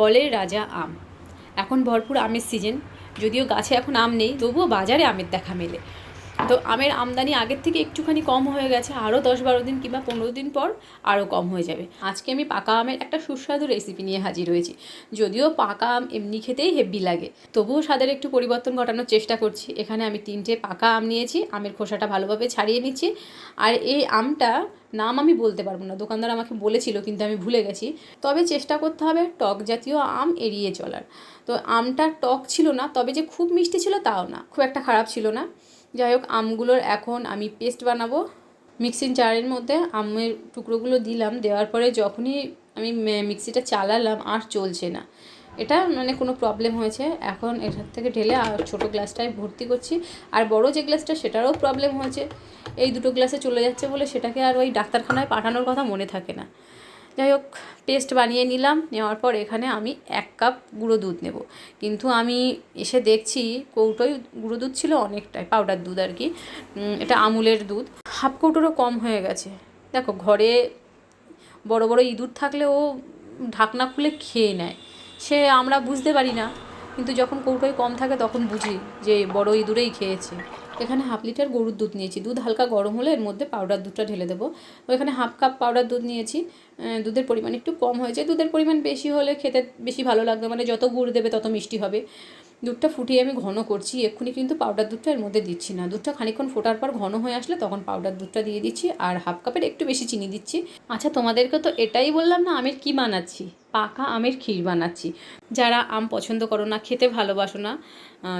ফলের রাজা আম। এখন ভরপুর আমের সিজন যদিও গাছে এখন আম নেই, তবুও বাজারে আমের দেখা মেলে। তো আমের আমদানি আগের থেকে একটুখানি কম হয়ে গেছে, আরও দশ বারো দিন কিংবা পনেরো দিন পর আরও কম হয়ে যাবে। আজকে আমি পাকা আমের একটা সুস্বাদু রেসিপি নিয়ে হাজির হয়েছি। যদিও পাকা আম এমনি খেতেই হেভি লাগে, তবুও স্বাদের একটু পরিবর্তন ঘটানোর চেষ্টা করছি। এখানে আমি তিনটে পাকা আম নিয়েছি, আমের খোসাটা ভালোভাবে ছাড়িয়ে নিচ্ছি। আর এই আমটা নাম আমি বলতে পারব না, দোকানদার আমাকে বলেছিল কিন্তু আমি ভুলে গেছি। তবে চেষ্টা করতে হবে টক জাতীয় আম এড়িয়ে চলার। তো আমটা টক ছিল না, তবে যে খুব মিষ্টি ছিল তাও না, খুব একটা খারাপ ছিল না। যাই হোক, আমগুলোর এখন আমি পেস্ট বানাবো। মিক্সিং জারের মধ্যে আমের টুকরোগুলো দিলাম, দেওয়ার পরে যখনই আমি মিক্সিটা চালালাম আর চলছে না। এটা মানে কোনো প্রবলেম হয়েছে। এখন এটার থেকে ঢেলে আর ছোটো গ্লাসটায় ভর্তি করছি। আর বড় যে গ্লাসটা, সেটারও প্রবলেম হয়েছে। এই দুটো গ্লাসে চলে যাচ্ছে বলে সেটাকে আর ওই ডাক্তারখানায় পাঠানোর কথা মনে থাকে না। যাই হোক পেস্ট বানিয়ে নিলাম, নেওয়ার পর এখানে আমি এক কাপ গুঁড়ো দুধ নেব। কিন্তু আমি এসে দেখছি কৌটোয় গুঁড়ো দুধ ছিল অনেকটাই পাউডার দুধ আর কি। এটা আমুলের দুধ। হাফ কৌটোরও কম হয়ে গেছে। দেখো, ঘরে বড় বড় ইঁদুর থাকলে ও ঢাকনা খুলে খেয়ে নেয়। সে আমরা বুঝতে পারি না, কিন্তু যখন কৌটোয় কম থাকে তখন বুঝি যে বড় ইঁদুরেই খেয়েছে। এখানে হাফ লিটার গরুর দুধ নিয়েছি। দুধ হালকা গরম হলে এর মধ্যে পাউডার দুধটা ঢেলে দেবো। এখানে হাফ কাপ পাউডার দুধ নিয়েছি। দুধের পরিমাণ একটু কম হয়েছে। দুধের পরিমাণ বেশি হলে খেতে বেশি ভালো লাগবে। মানে যত গুড় দেবে তত মিষ্টি হবে। দুধটা ফুটিয়ে আমি ঘন করছি, এক্ষুনি কিন্তু পাউডার দুধটা এর মধ্যে দিচ্ছি না। দুধটা খানিকক্ষণ ফোটার পর ঘন হয়ে আসলে তখন পাউডার দুধটা দিয়ে দিচ্ছি আর হাফ কাপের একটু বেশি চিনি দিচ্ছি। আচ্ছা তোমাদেরকে তো এটাই বললাম না, আমের কি বানাচ্ছি? পাকা আমের ক্ষীর বানাচ্ছি। যারা আম পছন্দ করো না, খেতে ভালোবাসো না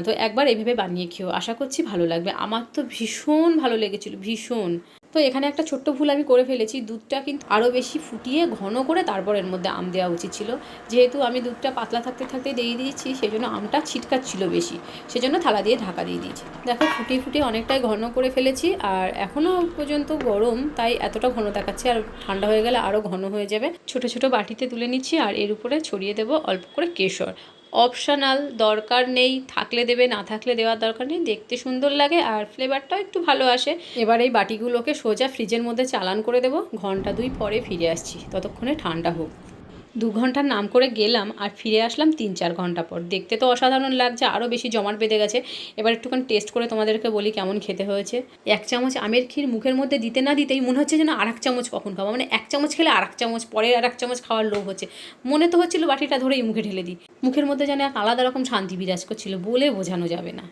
তো একবার এইভাবে বানিয়ে খেও। আশা করছি ভালো লাগবে। আমার তো ভীষণ ভালো লেগেছিল, ভীষণ। তো এখানে একটা ছোট্ট ভুল আমি করে ফেলেছি। দুধটা কিন্তু আরও বেশি ফুটিয়ে ঘন করে তারপর এর মধ্যে আম দেওয়া উচিত ছিল। যেহেতু আমি দুধটা পাতলা থাকতে থাকতে দিয়ে দিয়েছি সেই জন্য আমটা ছিটকাচ্ছিল বেশি। সেজন্য থালা দিয়ে ঢাকা দিয়ে দিয়েছি। দেখো, ফুটিয়ে ফুটিয়ে অনেকটাই ঘন করে ফেলেছি আর এখনও পর্যন্ত গরম, তাই এতটা ঘন দেখাচ্ছে আর ঠান্ডা হয়ে গেলে আরও ঘন হয়ে যাবে। ছোট ছোট বাটিতে তুলে নিচ্ছি আর এর উপরে ছড়িয়ে দেবো অল্প করে কেশর। অপশনাল দরকার নেই, থাকলে দেবে, না থাকলে দেওয়ার দরকার নেই, দেখতে সুন্দর লাগে আর ফ্লেভারটাও একটু ভালো আসে। এবার এই বাটিগুলোকে সোজা ফ্রিজের মধ্যে চালান করে দেবো, ঘণ্টা দুই পরে ফিরে আসছি, ততক্ষণে ঠান্ডা হোক। দু ঘণ্টার নাম করে গেলাম আর ফিরে আসলাম তিন চার ঘণ্টা পর। দেখতে তো অসাধারণ লাগছে, আরও বেশি জমাট বেঁধে গেছে। এবার একটুখানি টেস্ট করে তোমাদেরকে বলি কেমন খেতে হয়েছে। এক চামচ আমের ক্ষীর মুখের মধ্যে দিতে না দিতেই মনে হচ্ছে যেন আর এক চামচ কখন খাব। মানে এক চামচ খেলে আর এক চামচ পরে আর এক চামচ খাওয়ার লোভ হচ্ছে। মনে তো হচ্ছিল বাটিটা ধরেই মুখে ঢেলে দিই। মুখের মধ্যে যেন এক আলাদা রকম শান্তি বিরাজ করছিল বলে বোঝানো যাবে না।